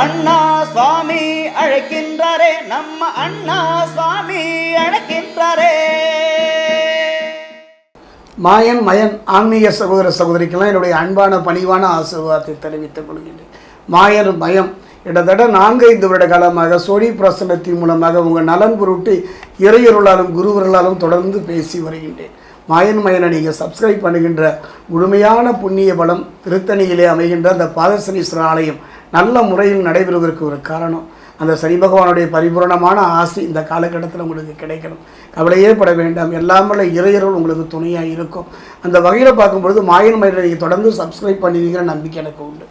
அண்ணா சுவாமி அழைக்கின்றாரே நம்ம அண்ணா சுவாமி அழைக்கின்றாரே. மாயன் மயன் ஆன்மீக சகோதர சகோதரிக்கெல்லாம் என்னுடைய அன்பான பணிவான ஆசீர்வாதத்தை தெரிவித்துக் கொள்கின்றேன். மாயன் மயம் கிட்டத்தட்ட நான்கு ஐந்து வருட காலமாக சோழி பிரசனத்தின் மூலமாக உங்கள் நலன் பொருட்டு இறையொருளாலும் குருவர்களாலும் தொடர்ந்து பேசி வருகின்றேன். மாயன் மயனை நீங்கள் சப்ஸ்கிரைப் பண்ணுகின்ற முழுமையான புண்ணிய பலம் திருத்தணியிலே அமைகின்ற அந்த பாதசனீஸ்வரர் ஆலயம் நல்ல முறையில் நடைபெறுவதற்கு ஒரு காரணம். அந்த சனி பகவானுடைய பரிபூரணமான ஆசை இந்த காலகட்டத்தில் உங்களுக்கு கிடைக்கணும். கவலையே பட வேண்டாம். எல்லாமே இறையர்கள் உங்களுக்கு துணையாக இருக்கும். அந்த வகையில் பார்க்கும்பொழுது மாயன் மயிலை நீங்கள் தொடர்ந்து சப்ஸ்கிரைப் பண்ணுவீங்கிற நம்பிக்கை எனக்கு உண்டு.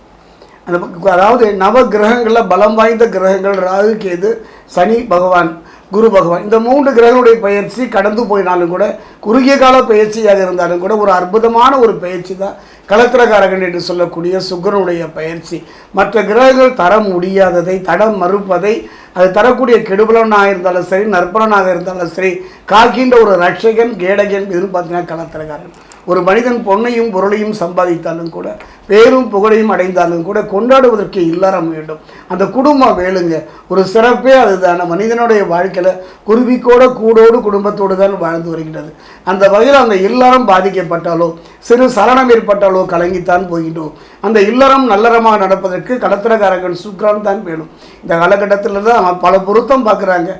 அந்த அதாவது நவ கிரகங்களில் பலம் வாய்ந்த கிரகங்கள் ராகு கேது சனி பகவான் குரு பகவான். இந்த மூன்று கிரகங்களுடைய பயிற்சி கடந்து போயினாலும் கூட குறுகிய கால பயிற்சியாக இருந்தாலும் கூட ஒரு அற்புதமான ஒரு பயிற்சி தான் கலத்திரகாரகன் என்று சொல்லக்கூடிய சுக்கரனுடைய பயிற்சி. மற்ற கிரகங்கள் தர முடியாததை தடம் மறுப்பதை அது தரக்கூடிய கெடுபலனாக இருந்தாலும் சரி நற்பலனாக இருந்தாலும் சரி காக்கின்ற ஒரு ரட்சகன் கேடகன் எதுன்னு பார்த்தீங்கன்னா கலத்திரகாரன் ஒரு மனிதன் பொன்னையும் பொருளையும் சம்பாதித்தாலும் கூட பேரும் புகழையும் அடைந்தாலும் கூட கொண்டாடுவதற்கு இல்லறம் வேண்டும். அந்த குடும்பம் வேலுங்க ஒரு சிறப்பே அதுதான. மனிதனுடைய வாழ்க்கையில் குருவிக்கோட கூடோடு குடும்பத்தோடு தான் வாழ்ந்து வருகிறது அந்த வகையில் அந்த இல்லறம் பாதிக்கப்பட்டாலோ சிறு சரணம் ஏற்பட்டாலோ கலங்கித்தான் போகின்றோம். அந்த இல்லறம் நல்லறமாக நடப்பதற்கு கடத்திரக்காரர்கள் சுக்ரான் தான் வேணும். இந்த காலகட்டத்தில் தான் பல பொருத்தம் பார்க்குறாங்க.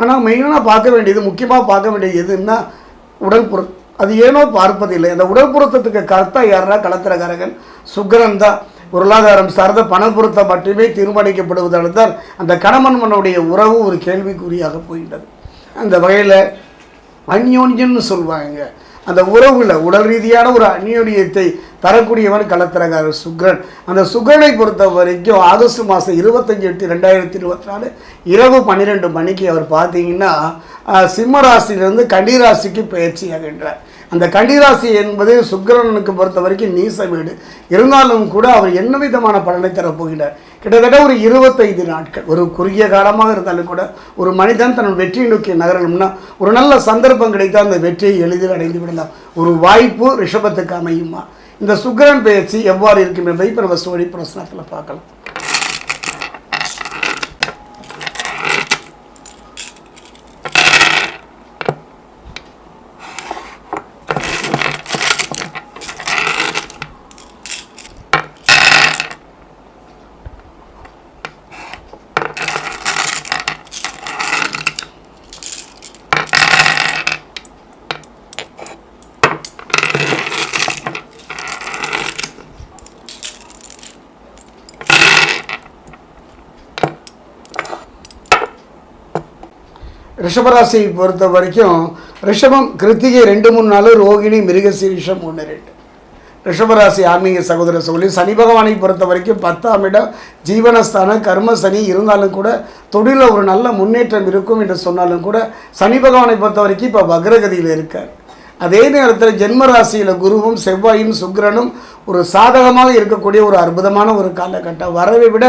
ஆனால் மெயினாக பார்க்க வேண்டியது முக்கியமாக பார்க்க வேண்டியது எதுன்னா உடல் பொரு அது ஏனோ பார்ப்பதில்லை அந்த உடல் பொருத்தத்துக்கு கர்த்தா யாருன்னா கலத்திரகாரகன் சுக்கிரன் தான் பொருளாதாரம் சார்ந்த பண மட்டுமே தீர்மானிக்கப்படுவதால் தான் அந்த கணவன் மனுடைய உறவு ஒரு கேள்விக்குறியாக போகின்றது. அந்த வகையில் அந்யோன்யன்னு சொல்லுவாங்க அந்த உறவுல உடல் ரீதியான ஒரு அந்யோன்யத்தை தரக்கூடியவன் கலத்திரகாரர் சுக்ரன். அந்த சுக்ரனை பொறுத்த வரைக்கும் ஆகஸ்ட் மாதம் இருபத்தஞ்சி எட்டு ரெண்டாயிரத்தி இருபத்தி நாலு இரவு பன்னிரெண்டு மணிக்கு அவர் பார்த்தீங்கன்னா சிம்மராசிலிருந்து சிம்ம ராசியிலிருந்து கன்னி பயிற்சியாகின்றார் அந்த கன்னிராசி என்பது சுக்கிரனுக்கு பொறுத்த வரைக்கும் நீச வீடு. இருந்தாலும் கூட அவர் என்ன விதமான பலனை தரப்போகிறார் கிட்டத்தட்ட ஒரு இருபத்தைந்து நாட்கள். ஒரு குறுகிய காலமாக இருந்தாலும் கூட ஒரு மனிதன் தன் வெற்றியை நோக்கி நகரணும்னா ஒரு நல்ல சந்தர்ப்பம் கிடைத்தால் அந்த வெற்றியை எளிதில் அடைந்து விடலாம். ஒரு வாய்ப்பு ரிஷபத்துக்கு அமையுமா? இந்த சுக்கரன் பயிற்சி எவ்வாறு இருக்கும் என்பதை இப்போ நம்ம சோழி பிரசனத்தில் பார்க்கலாம். ரிஷபராசியை பொறுத்த வரைக்கும் ரிஷபம் கிருத்திகை ரெண்டு மூணு நாள் ரோகிணி மிருகசீரிஷம் ஒன்று ரெண்டு. ரிஷபராசி ஆன்மீக சகோதர சகோதரி சனி பகவானை பொறுத்த வரைக்கும் பத்தாம் இடம் ஜீவனஸ்தான கர்ம சனி இருந்தாலும் கூட தொழிலில் ஒரு நல்ல முன்னேற்றம் இருக்கும் என்று சொன்னாலும் கூட சனி பகவானை பொறுத்த வரைக்கும் இப்போ வக்ரகதியில் இருக்கார். அதே நேரத்தில் ஜென்ம ராசியில் குருவும் செவ்வாயும் சுக்கிரனும் ஒரு சாதகமாக இருக்கக்கூடிய ஒரு அற்புதமான ஒரு காலகட்டம். வரவை விட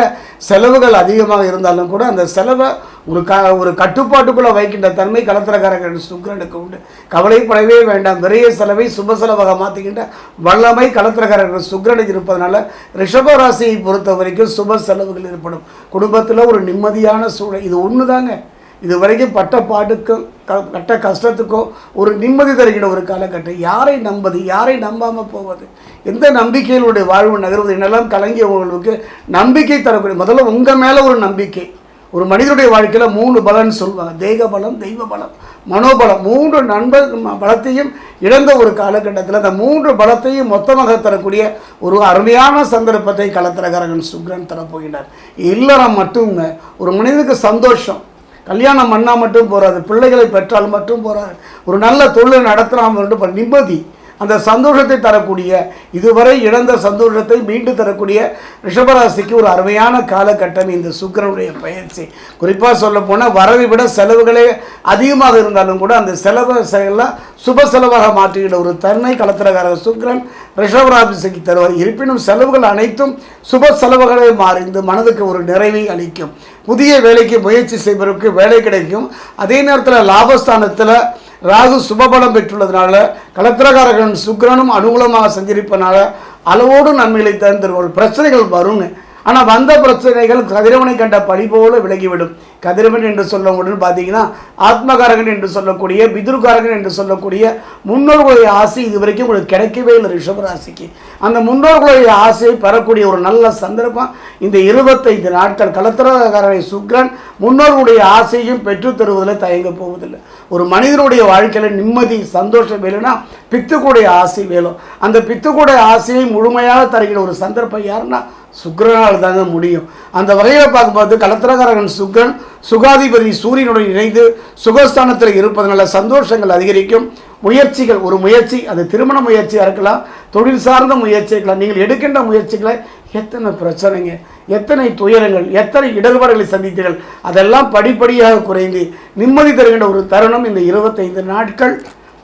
செலவுகள் அதிகமாக இருந்தாலும் கூட அந்த செலவை ஒரு க ஒரு கட்டுப்பாட்டுக்குள்ளே வைக்கின்ற தன்மை கலத்திரக்காரர்கள் சுக்கிரனுக்கு உண்டு. கவலைப்படவே வேண்டாம். விரைய செலவை சுப செலவாக மாற்றிக்கின்ற வல்லமை கலத்திரக்காரர்கள் சுக்கிரனுக்கு இருப்பதனால ரிஷப ராசியை பொறுத்த வரைக்கும் சுப செலவுகள் ஏற்படும். குடும்பத்தில் ஒரு நிம்மதியான சூழல். இது ஒன்று தாங்க இது வரைக்கும் பட்ட பாட்டுக்கும் க பட்ட கஷ்டத்துக்கும் ஒரு நிம்மதி தருகிற ஒரு காலகட்டம். யாரை நம்பது? யாரை நம்பாமல் போவது? எந்த நம்பிக்கையினுடைய வாழ்வு நகர்வது? என்னெல்லாம் கலங்கியவங்களுக்கு நம்பிக்கை தரக்கூடிய முதல்ல உங்கள் மேலே ஒரு நம்பிக்கை. ஒரு மனிதனுடைய வாழ்க்கையில் மூணு பலன்னு சொல்லுவாங்க தேக பலம் தெய்வ பலம் மனோபலம். மூன்று நண்பர் ம- பலத்தையும் இழந்த ஒரு காலகட்டத்தில் அந்த மூன்று பலத்தையும் மொத்தமாக தரக்கூடிய ஒரு அருமையான சந்தர்ப்பத்தை கலத்திரகாரகன் சுக்ரன் தரப்போகிறார் இல்லறம் மட்டுங்க ஒரு மனிதனுக்கு சந்தோஷம் கல்யாணம் பண்ணால் மட்டும் போகாது பிள்ளைகளை பெற்றால் மட்டும் போகிறாரு ஒரு நல்ல தொழில் நடத்தினால் நிம்மதி. அந்த சந்தோஷத்தை தரக்கூடிய இதுவரை இழந்த சந்தோஷத்தை மீண்டும் தரக்கூடிய ரிஷபராசிக்கு ஒரு அருமையான காலகட்டம் இந்த சுக்கிரனுடைய பயிற்சி. குறிப்பாக சொல்ல போனால் வரவை விட செலவுகளே அதிகமாக இருந்தாலும் கூட அந்த செலவை எல்லாம் சுப செலவாக மாற்றுகிற ஒரு தன்மை கலத்திரகார சுக்கிரன் ரிஷபராசிக்கு தருவார். இருப்பினும் செலவுகள் அனைத்தும் சுப செலவுகளே மாறிந்து மனதுக்கு ஒரு நிறைவை அளிக்கும். புதிய வேலைக்கு முயற்சி செய்வதற்கு வேலை கிடைக்கும். அதே நேரத்தில் லாபஸ்தானத்தில் ராகு சுபபலம் பெற்றுள்ளதுனால கலத்திரகாரகன் சுக்கிரனும் அனுகூலமாக சஞ்சரிப்பதனால அளவோடு நன்மைகளை தந்துருவோம் பிரச்சனைகள் வரும்னு ஆனால் வந்த பிரச்சனைகள் கதிரவனை கண்ட பழி போல விலகிவிடும். கதிரவன் என்று சொல்லவுடன் பார்த்தீங்கன்னா ஆத்மகாரகன் என்று சொல்லக்கூடிய பிதுர்காரகன் என்று சொல்லக்கூடிய முன்னோர்களுடைய ஆசை இது வரைக்கும் உங்களுக்கு கிடைக்கவே இல்லை ரிஷபராசிக்கு அந்த முன்னோர்களுடைய ஆசையை பெறக்கூடிய ஒரு நல்ல சந்தர்ப்பம் இந்த இருபத்தைந்து நாட்கள். கலத்திரகாரனை சுக்ரன் முன்னோர்களுடைய ஆசையும் பெற்றுத் தருவதில் தயங்க போவதில்லை. ஒரு மனிதனுடைய வாழ்க்கையில் நிம்மதி சந்தோஷம் வேணும்னா பித்துக்குடைய ஆசை வேணும். அந்த பித்துக்குடைய ஆசையை முழுமையாக தருகிற ஒரு சந்தர்ப்பம் யாருன்னா சுக்கரனால் தாங்க முடியும். அந்த வகையில் பார்க்கும்போது கலத்திரகாரகன் சுக்கரன் சுகாதிபதி சூரியனுடன் இணைந்து சுகஸ்தானத்தில் இருப்பதனால சந்தோஷங்கள் அதிகரிக்கும். முயற்சிகள் ஒரு முயற்சி அது திருமண முயற்சியாக இருக்கலாம் தொழில் சார்ந்த முயற்சி இருக்கலாம் நீங்கள் எடுக்கின்ற முயற்சிகளை எத்தனை பிரச்சனைங்க எத்தனை துயரங்கள் எத்தனை இடர்பாடுகளை சந்தித்தீர்கள் அதெல்லாம் படிப்படியாக குறைந்து நிம்மதி தருகின்ற ஒரு தருணம் இந்த இருபத்தைந்து நாட்கள்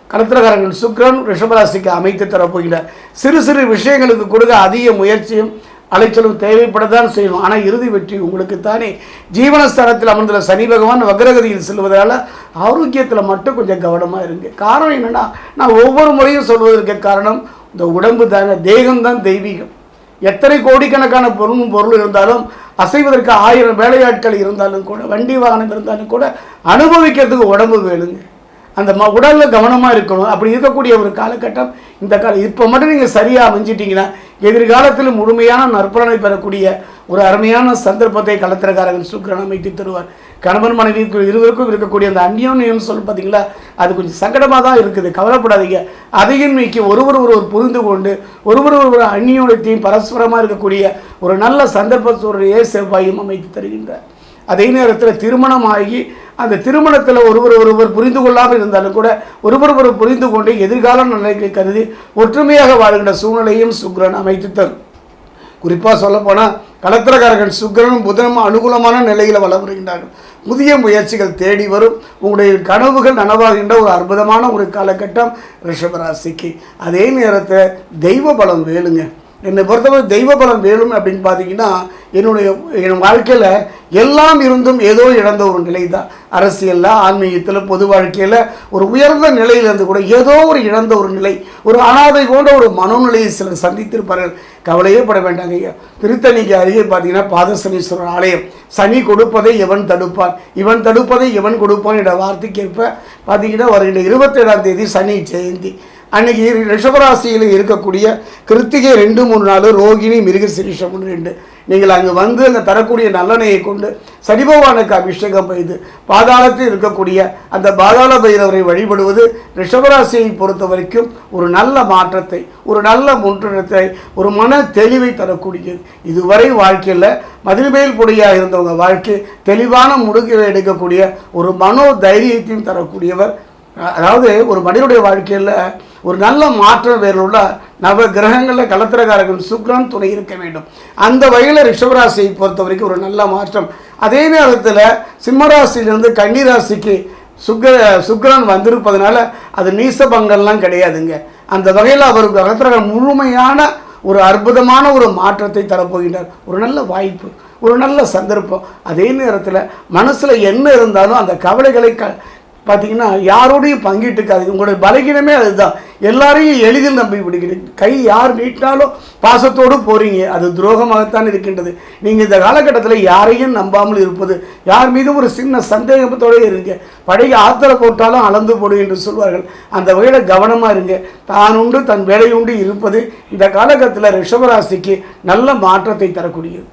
கலத்திரகாரங்கள் சுக்கரன் ரிஷபராசிக்கு அமைத்து தரப்போகிறார் சிறு சிறு விஷயங்களுக்கு கொடுக்க அதிக முயற்சியும் அலைச்சலும் தேவைப்படத்தான் செய்யணும் ஆனால் இறுதி வெற்றி உங்களுக்கு தானே ஜீவனஸ்தானத்தில் அமர்ந்துள்ள சனி பகவான் வக்ரகதியில் செல்வதால் ஆரோக்கியத்தில் மட்டும் கொஞ்சம் கவனமாக இருங்க. காரணம் என்னென்னா நான் ஒவ்வொரு முறையும் சொல்வதற்கு காரணம் இந்த உடம்பு தானே தேகம்தான் தெய்வீகம். எத்தனை கோடிக்கணக்கான பொருளும் பொருள் இருந்தாலும் அசைவதற்கு ஆயிரம் வேலையாட்கள் இருந்தாலும் கூட வண்டி வாகனம் இருந்தாலும் கூட அனுபவிக்கிறதுக்கு உடம்பு வேணுங்க. அந்த ம உடலில் கவனமாக இருக்கணும். அப்படி இருக்கக்கூடிய ஒரு காலகட்டம் இந்த கால இப்போ மட்டும் நீங்கள் சரியாக அமைஞ்சிட்டிங்கன்னா எதிர்காலத்தில் முழுமையான நற்பலனை பெறக்கூடிய ஒரு அருமையான சந்தர்ப்பத்தை கலத்திரக்காரர்கள் சுக்கிரன் அமைத்து தருவார். கணவன் மனைவிக்கு இருவருக்கும் இருக்கக்கூடிய அந்த அந்யோன்யம் சொல்லி பார்த்தீங்களா? அது கொஞ்சம் சங்கடமாக தான் இருக்குது. கவலைப்படாதீங்க. அதையும் நீக்கி ஒருவர் ஒருவர் புரிந்து கொண்டு ஒருவர் ஒருவர் அந்நியோனத்தையும் பரஸ்பரமாக இருக்கக்கூடிய ஒரு நல்ல சந்தர்ப்பத்துடைய செவ்வாயும் அமைத்து தருகின்றார். அதே நேரத்தில் திருமணம் ஆகி அந்த திருமணத்தில் ஒருவர் ஒருவர் புரிந்து கொள்ளாமல் இருந்தாலும் கூட ஒருவர் ஒருவர் புரிந்து கொண்டு எதிர்கால நிலைக்கு கருதி ஒற்றுமையாக வாழ்கின்ற சூழ்நிலையும் சுக்ரன் அமைத்து தரும். குறிப்பாக சொல்லப்போனால் கலத்திரக்காரர்கள் சுக்கரனும் புதனும் அனுகூலமான நிலையில் வளம் வருகின்றார்கள். புதிய முயற்சிகள் தேடி வரும். உங்களுடைய கனவுகள் நனவாகின்ற ஒரு அற்புதமான ஒரு காலகட்டம் ரிஷபராசிக்கு. அதே நேரத்தில் தெய்வ பலம் வேலுங்க என்னை பொறுத்தவரை தெய்வ பலம் வேணும் அப்படின்னு பார்த்தீங்கன்னா என்னுடைய என் வாழ்க்கையில் எல்லாம் இருந்தும் ஏதோ இழந்த ஒரு நிலை தான் அரசியலில் ஆன்மீகத்தில் பொது வாழ்க்கையில் ஒரு உயர்ந்த நிலையிலிருந்து கூட ஏதோ ஒரு இழந்த ஒரு நிலை ஒரு அனாதை போன்ற ஒரு மனோநிலையை சிலர் சந்தித்திருப்பார்கள். கவலையே பட வேண்டாங்க ஐயா. திருத்தணிக்கு அருகே பார்த்தீங்கன்னா பாதசனீஸ்வரர் ஆலயம். சனி கொடுப்பதை எவன் தடுப்பான்? இவன் தடுப்பதை எவன் கொடுப்பான் என்ற வார்த்தைக்கேற்ப பார்த்தீங்கன்னா வருகின்ற இருபத்தேழாம் தேதி சனி ஜெயந்தி. அன்னைக்கு ரிஷபராசியில் இருக்கக்கூடிய கிருத்திகை ரெண்டு மூணு நாள் ரோகிணி மிருகசிரிஷம் ரெண்டு. நீங்கள் அங்கே வந்து அங்கே தரக்கூடிய நல்லனையை கொண்டு சனிபகவானுக்கு அபிஷேகம் செய்து பாதாளத்தில் இருக்கக்கூடிய அந்த பாதாள பைரவரை வழிபடுவது ரிஷபராசியை பொறுத்த வரைக்கும் ஒரு நல்ல மாற்றத்தை ஒரு நல்ல முன்னேற்றத்தை ஒரு மன தெளிவை தரக்கூடியது. இதுவரை வாழ்க்கையில் மதில்மேல் பொடியாக இருந்தவங்க வாழ்க்கை தெளிவான முடுக்கை எடுக்கக்கூடிய ஒரு மனோ தைரியத்தையும் தரக்கூடியவர். அதாவது ஒரு மனிதனுடைய வாழ்க்கையில் ஒரு நல்ல மாற்றம் வேறுள்ள நவ கிரகங்களில் கலத்திரகாரகன் சுக்ரன் துணை இருக்க வேண்டும். அந்த வகையில் ரிஷபராசியை பொறுத்த வரைக்கும் ஒரு நல்ல மாற்றம். அதே நேரத்தில் சிம்மராசியிலிருந்து கன்னிராசிக்கு சுக்ர சுக்ரன் வந்திருப்பதனால அது நீசபங்கள்லாம் கிடையாதுங்க. அந்த வகையில் அவருக்கு கலத்திரகாரன் முழுமையான ஒரு அற்புதமான ஒரு மாற்றத்தை தரப்போகின்றார். ஒரு நல்ல வாய்ப்பு ஒரு நல்ல சந்தர்ப்பம். அதே நேரத்தில் மனசில் என்ன இருந்தாலும் அந்த கவலைகளை க பார்த்தீங்கன்னா யாரோடையும் பங்கிட்டுக்காது உங்களுடைய பலகீனமே அதுதான். எல்லாரையும் எளிதில் நம்பி விடுகிறீங்க கை யார் நீட்டினாலும் பாசத்தோடு போறீங்க. அது துரோகமாகத்தான் இருக்கின்றது. நீங்கள் இந்த காலகட்டத்தில் யாரையும் நம்பாமல் இருப்பது யார் மீதும் ஒரு சின்ன சந்தேகத்தோடு இருங்க. படையை ஆத்திர போட்டாலும் அளந்து போடு என்று சொல்வார்கள். அந்த வகையில் கவனமாக இருங்க. தான் உண்டு தன் வேலை உண்டு இருப்பது இந்த காலகட்டத்தில் ரிஷபராசிக்கு நல்ல மாற்றத்தை தரக்கூடியது.